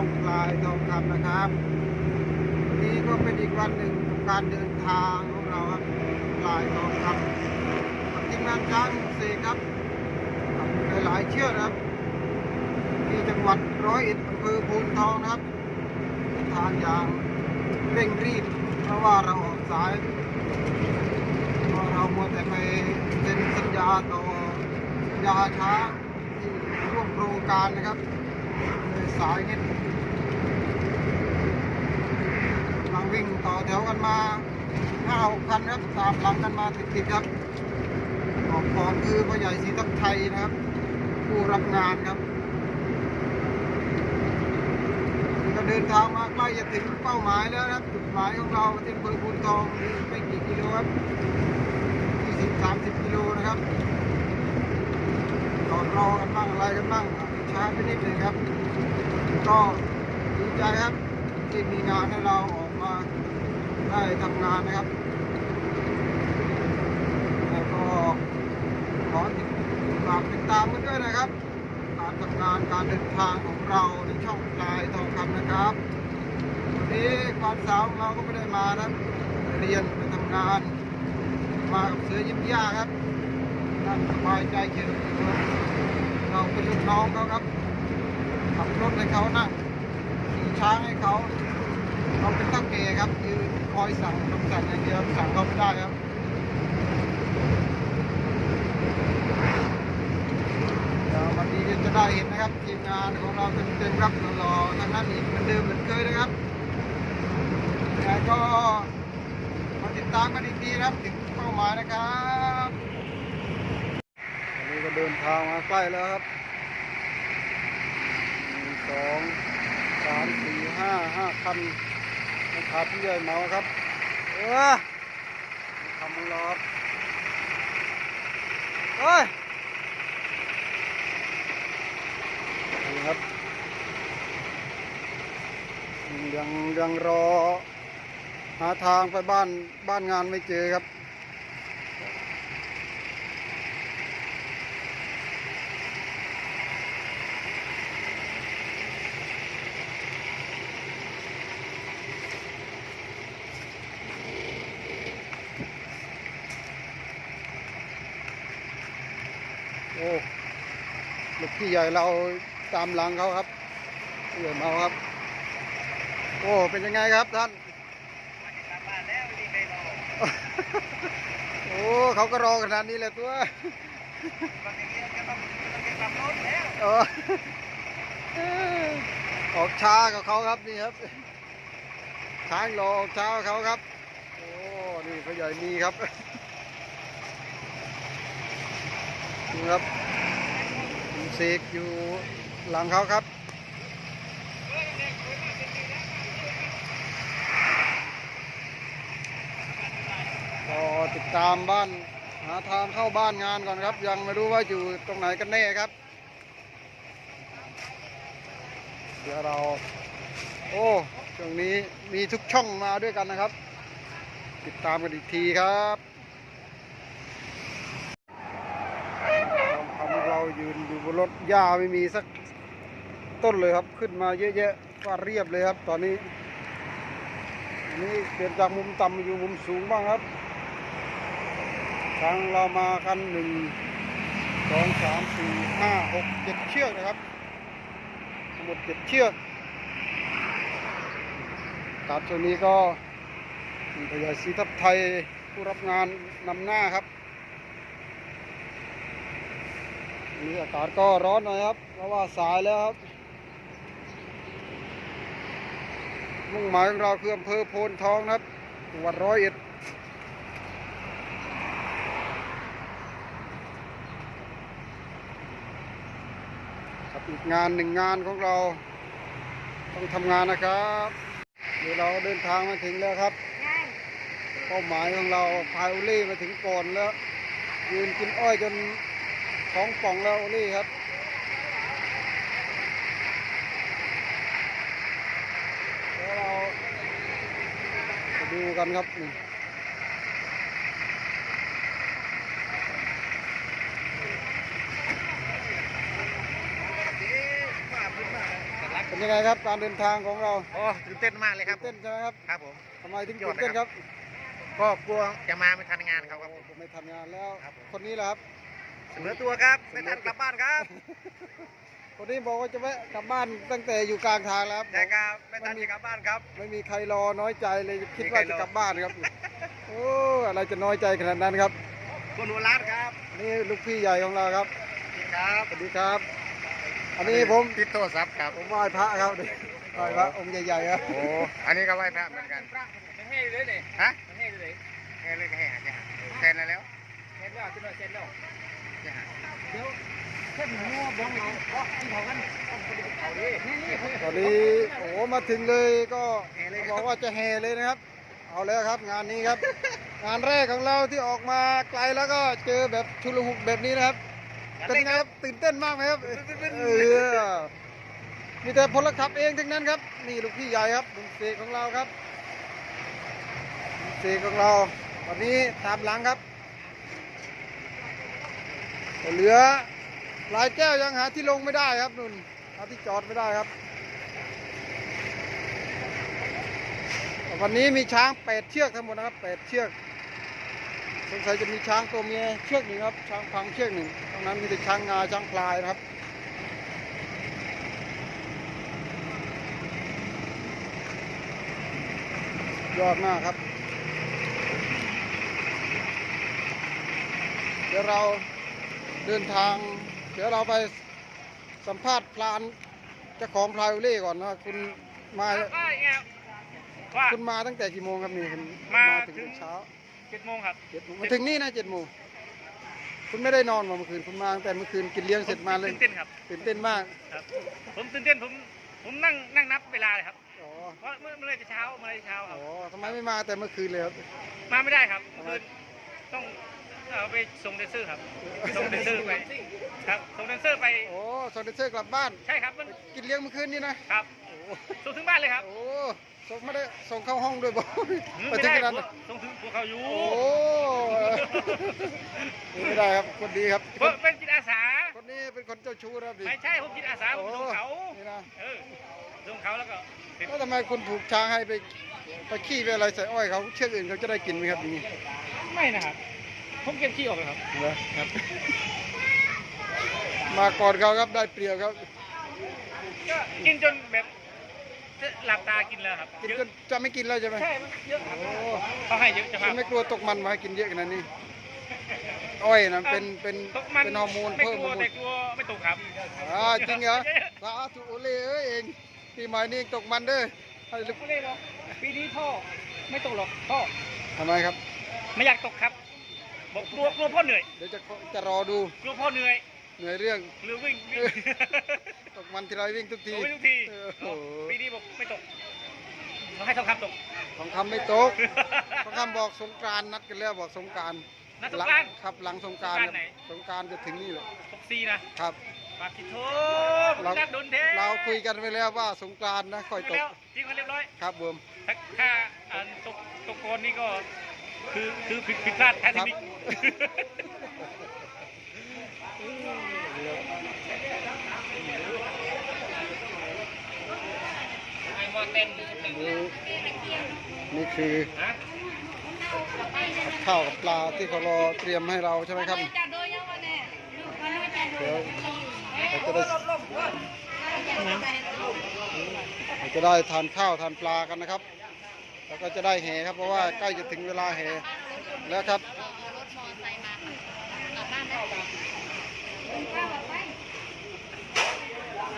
องปลายทองคำนะครับ วันนี้ก็เป็นอีกวันหนึ่งของการเดินทางของเราครับปลายทองคำกับทีมงานช้างเสกครับหลายๆเชือกครับ ที่จังหวัดร้อยเอ็ดอำเภอโพนทองนะครับทางอย่างเร่งรีบเพราะว่าเราออกสายเพราะเรามัวแต่ไปเซ็นสัญญาต่อสัญญาช้างที่ร่วมโครงการนะครับ สายนิดกำลัง วิ่งต่อแถวกันมาห้าหกคันครับตามหลังกันมาติดๆครับออกก่อนคือพ่อใหญ่ศรีทัพไทยนะครับ ผู้รับงานครับก็เดินทางมาใกล้จะถึงเป้าหมายแล้วครับจุดหมายของเราที่อำเภอพูนทองมีไม่กี่กิโลครับ20 30กิโลนะครับจอดรอกันบ้างอะไรกันบ้างช้าไปนิดหนึ่งครับ ก็ดีใจครับที่มีงานให้เราออก มาได้ทำงานนะครับ แล้วก็ขอติดฝากติดตามกันด้วยนะครับ การทำงานการเดินทางของเราในช่องลายทองคำนะครับวันนี้ความสาวของเราก็ไม่ได้มานะครับเรียนไปทำงาน มากับเสือยิ้มย่าครับนั่งสบายใจเฉยเราเป็นลูกน้องเขาครับขับรถให้เขานั่งขี่ช้างให้เขา เราเป็นตั้งเกครับยืนคอยสั่งคำสั่งอย่างเดียวสั่งเขาไม่ได้ครับเดี๋ยววันนี้จะได้เห็นนะครับทีมงานของเราเต็มๆครับรอทางนั้นอีกเหมือนเดิมเหมือนเคยนะครับแล้วก็มาติดตามกันอีกทีนะครับถึงเป้าหมายนะครับวันนี้ก็เดินทางมาใกล้แล้วครับหนึ่งสองสามสี่ห้าห้าคัน นะครับพี่ใหญ่เมาครับ เออทำมือรอครับเฮ้ยนี่ครับยังยังรอ หาทางไปบ้านบ้านงานไม่เจอครับ อ้ลูกพี่ใหญ่เราตามหลังเขาครับพี่ใหญ่เมาครับ โอ้เป็นยังไงครับท่านโอ้เขาก็รอขนาดนี้แหละตัวเออออกช้ากับเขาครับนี่ครับช้างรอออกช้ากับเขาครับ โอ้นี่พ่อใหญ่มีครับ นี่ครับเสกอยู่หลังเขาครับก็ติดตามบ้านหาทางเข้าบ้านงานก่อนครับ ยังไม่รู้ว่าอยู่ตรงไหนกันแน่ครับ เดี๋ยวเรา โอ้ช่วงนี้มีทุกช่องมาด้วยกันนะครับ ติดตามกันอีกทีครับทำเรา ยืนอยู่บนรถหญ้าไม่มีสักต้นเลยครับ ขึ้นมาเยอะแยะว่าเรียบเลยครับ ตอนนี้นนี้เปลี่ยนจากมุมต่ำมาอยู่มุมสูงบ้างครับทางเรามากันหนึ่งสองสามสี่ห้าหกเจ็ดเชือกนะครับทั้งหมดเจ็ดเชือกครับช่วงนี้ก็พยาศรีทัพไทยผู้รับงานนำหน้าครับ วั นนี้อากาศก็ร้อนหน่อยครับ เพราะว่าสายแล้วครับ มุ่งหมายของเราคืออำเภอโพนทองนะครับจังหวัดร้อยเอ็ดครับอีกงานหนึ่งงานของเรา ต้องทำงานนะครับเดี๋ยวเราเดินทางมาถึงแล้วครับเป้าหมายของเราพายโอเล่มาถึงก่อนแล้ว ยืนกินอ้อยจน ท้องป่องแล้วโอเล่ครับเดี๋ยวเราไปดูกันครับนี่เป็นยังไงครับการเดินทางของเราโอ้ตื่นเต้นมากเลยครับตื่นเต้นใช่ไหมครับครับผมทำไมถึงยอตื่ดนเลยเต้นครับ ก็กลัวจะมาไม่ทันงานเขาครับผมไม่ทำงานแล้วครับผมคนนี้แหละครับ เสนอตัวครับ ไม่ทันกลับบ้านครับ คนนี้บอกว่าจะแวะกลับบ้านตั้งแต่อยู่กลางทางแล้วครับแต่ครับไม่ทันจะกลับบ้านครับ ไม่มีใครรอน้อยใจเลยคิดไม่มีใครว่ารอจะกลับบ้านครับ โอ้อะไรจะน้อยใจขนาดนั้นครับคุณหัวร้านครับ นี่ลูกพี่ใหญ่ของเราครับครับสวัสดีครับ อันนี้ผมติดโทรศัพท์ครับผมไหว้พระครับไหว้พระองค์ใหญ่ๆครับโอ้อันนี้ก็ไหว้พระเหมือนกันมันให้เลยเนี่ยฮะมันให้เลยแค่เลยแค่หาแค่หาแทนแล้ว เซ็นแล้วขึ้นมาเซ็นแล้วเดี๋ยวแค่หมูบ้องเราเพราะที่เขากันตองไปเขาดินี่นี่ตอนนี้โอ้มาถึงเลยก็บอกว่าจะแห่เลยนะครับ เอาแล้วครับงานนี้ครับ งานแรกของเราที่ออกมาไกลแล้วก็เจอแบบชุลมุนแบบนี้นะครับเป็นไงครับตื่นเต้นมากไหมครับเออมีแต่พลขับเองทั้งนั้นครับ นี่ลูกพี่ใหญ่ครับลุงเสกของเราครับลุงเสกของเราวันนี้ตามหลังครับ แต่เหลือหลายแก้วยังหาที่ลงไม่ได้ครับนุ่นหาที่จอดไม่ได้ครับ วันนี้มีช้างแปดเชือกทั้งหมดนะครับแปดเชือกสงสัยจะมีช้างตัวเมียเชือกหนึ่งครับ ช้างพังเชือกหนึ่งตรงนั้นมีแต่ช้างงาช้างพลายนะครับยอดมากครับ เดี๋ยวเรา เดินทาง เดี๋ยวเราไปสัมภาษณ์พลานเจ้าของพลายอุเล่ก่อนนะคุณมาว่าไงว่า คุณมาตั้งแต่กี่โมงครับนี่คุณมาถึงถึง เช้าเจ็ดโมงครับ เจ็ดโมงมาถึงนี่นะเจ็ดโมงคุณไม่ได้นอนมาเมื่อคืนคุณมาตั้งแต่เมื่อคืนกินเลี้ยงเสร็จมาเลยตื่นเต้นครับ ตื่นเต้นมากครับ ผมตื่นเต้นผมผมนั่งนั่งนับเวลาเลยครับอ๋อเพราะเมื่อเมื่อไรจะเช้าเมื่อไรจะเช้าคอ๋รับอทำไมไม่มาแต่เมื่อคืนเลยครับ มาไม่ได้ครับทำไมคือต้อง เอาไปส่งแดนเซอร์ครับส่งแดนเซอร์ไปครับส่งแดนเซอร์ไปโอ้ซอนเดเซอร์กลับบ้านใช่ครับมันกินเลี้ยงเมื่อคืนนี่นะครับโอ้ส่งถึงบ้านเลยครับโอ้ส่งไม่ได้ส่งเข้าห้องด้วยบอกไปไม่ถึงได้ขนาดนั้นส่งถึงพวกเขาอยู่โอ้ไม่ได้ครับคนดีครับเพราะเป็นจิตอาสาคนนี้เป็นคนเจ้าชู้นะครับดิไม่ใช่ผมจิตอาสาผมส่งเขานี่นะเออส่งเขาแล้วก็เสร็จแล้วทำไมคุณผูกช้างให้ไปไปขี้ไปอะไรใส่อ้อยเขาเชือกอื่นเขาจะได้กินไหมครับอย่างนี้ไม่นะครับ ผมเก็บขี้ออกเลยครับเหรอครับ มาก่อนเขาครับได้เปรียบครับ ก็กินจนแบบจะหลับตากินแล้วครับกินเยอะจนจะไม่กินแล้วใช่ไหมใช่มันเยอะครับโอ้เขาให้เยอะจะคคุรัณบไม่กลัวตกมันมาให้กินเยอะขนาดนี้อ้อยนะเป็นเป็นตกมันเป็นฮอร์โมนไม่เพิ่มกลัฮวอร์โมแต่นกลัวไม่ตกครับ อ่าจริงเหรอสาธุโอเล่เอ้ยเองปีใหม่นี้ตกมันเด้อให้ลูกไม่ได้หรอกปีนี้พ่อไม่ตกหรอกพ่อทำไมครับ ไม่อยากตกครับ บอกกลัวกลัวพ่อเหนื่อยเดี๋ยวจะจะรอดูกลัวพ่อเหนื่อยเหนื่อยเรื่องหรือวิ่งวิ่งตกมันทีไรวิ่งทุกทีโอ้ยทุกทีเออโอ้โหปีนี้บอกไม่ตกเราให้ทองคำตกของคำไม่ตกของคำบอกสงกรานต์นัดกันแล้วบอกสงกรารนัดสงกรานต์ครับหลังสงกรารสงกรานต์ไหนสงกรารจะถึงนี่แหละตกซีนะครับปาทิโทเรานักโดนเทเราคุยกันไปแล้วว่าสงกรานต์นะค่อยตกแล้วจริงเขาเรียบร้อยครับผมถ้าค่าอ่าตกตกโกนนี่ก็ คือคือผิดผิดพลาดแท้ที่มิกไอ้มอเต้นนี่นี่คือฮะข้าวกับปลาที่เขารอเตรียมให้เราใช่ไหมครับจัดโดยยังวันนี้มันไม่จัดโดเดี๋ยยวเราจะได้เราจะได้ทานข้าวทานปลากันนะครับ แล้วก็จะได้แห่ครับ เพราะว่าใกล้จะถึงเวลาแห่แล้วครับรถมอไซค์มากลับบ้านได้ข้าวไป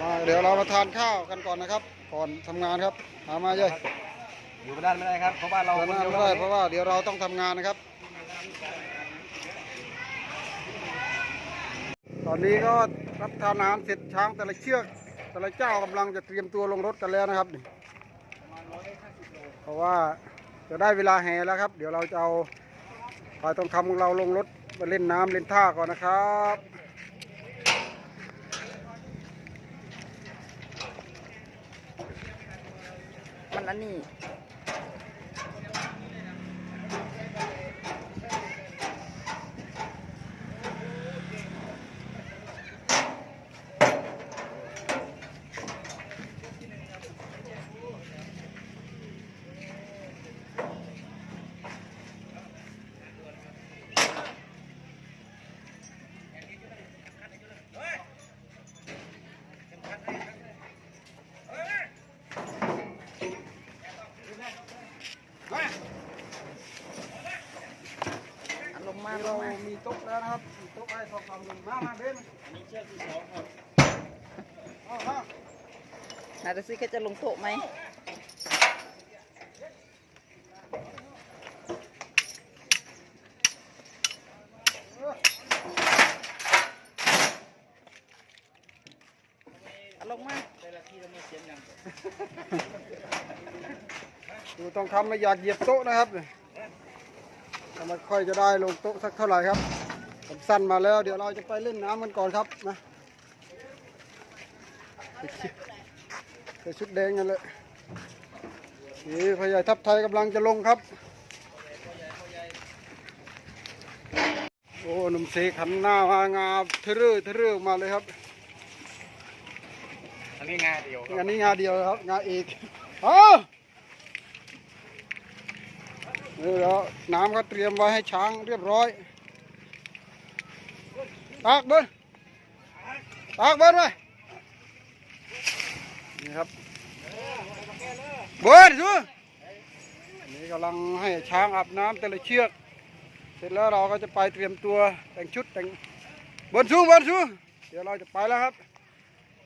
มาเดี๋ยวเรามาทานข้าวกันก่อนนะครับ ก่อนทำงานครับหามาเยอะอยู่ไม่ได้ไม่ได้ครับเพราะบ้านเราทำงานไม่ได้เพราะว่าเดี๋ยวเราต้องทำงานนะครับ ตอนนี้ก็รับทานอาหารเสร็จช้างแต่ละเชือกแต่ละเจ้ากำลังจะเตรียมตัวลงรถกันแล้วนะครับ เพราะว่าจะได้เวลาแห่แล้วครับ เดี๋ยวเราจะเอาปลายทองคำของเราลงรถมาเล่นน้ำเล่นท่าก่อนนะครับมันอันนี้ แล้วนะครับโต๊ะไอ้ทองคำหนึ่งมามาเบนอันนี้เชือกที่สองครับเอาฮะนาดูสิเขาจะลงโต๊ะไหมเอาลงมาดูทองคำไม่อยากเหยียบโต๊ะนะครับแต่ไม่ค่อยจะได้ลงโต๊ะสักเท่าไหร่ครับผม สั้นมาแล้ว เดี๋ยวเราจะไปเล่นน้ำกันก่อนครับนะใส่ชุดแดงกันเลยนี่พญายทัพไทยกำลังจะลงครับ โอ้หนุ่มเสกหันหน้ามางาทะเรื่อทะเรื่อออกมาเลยครับอันนี้งาเดียวงานนี้งานเดียวครับงานเอกอ้าวนี่แล้วน้ำก็เตรียมไว้ให้ช้างเรียบร้อย ตากเบิ้ลตากเบิ้ลไว้นี่ครับเบิ้ลดูนนี้กำลังให้ช้างอาบน้ำแต่ละเชือก เสร็จแล้วเราก็จะไปเตรียมตัวแต่งชุดแต่งบนสูงบนสูงเดี๋ยวเราจะไปแล้วครับ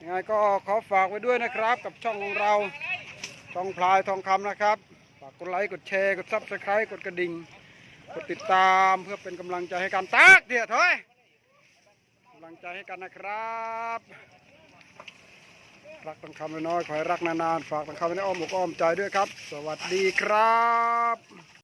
ยังไงก็ขอฝากไว้ด้วยนะครับ กับช่องของเราช่องพลายทองคำนะครับ ฝากกดไลค์กดแชร์กดซับสไครต์กดกระดิ่งกดติดตามเพื่อเป็นกำลังใจให้กันตักเดี๋ยวถอย ลังใจให้กันนะครับ รักทองคำน้อยขอให้รักนานๆ ฝากต้องคำไว้ในอ้อมอกอ้อมใจด้วยครับ สวัสดีครับ